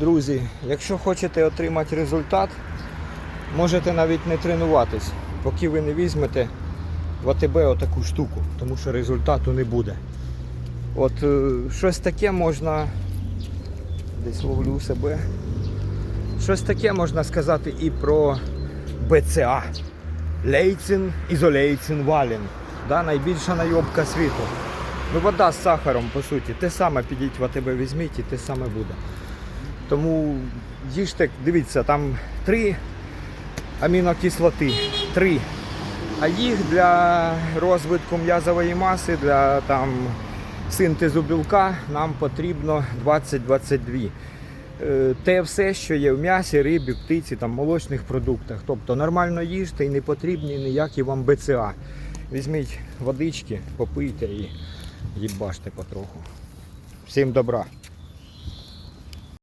Друзі, якщо хочете отримати результат, можете навіть не тренуватись, поки ви не візьмете в АТБ отаку штуку, тому що результату не буде. От е, щось таке можна. Десь ловлю себе. Щось таке можна сказати і про БЦА. Лейцин Ізолейцин Валін. Да, найбільша найобка світу. Ну, вода з сахаром, по суті. Те саме підіть в АТБ візьміть і те саме буде. Тому їжте, дивіться, там три амінокислоти. Три. А їх для розвитку м'язової маси, для там, синтезу білка нам потрібно 20-22. Е, Те все, що є в м'ясі, рибі, птиці, там, молочних продуктах. Тобто нормально їжте і не потрібні ніякі вам БЦА. Візьміть водички, попийте і їбаште потроху. Всім добра!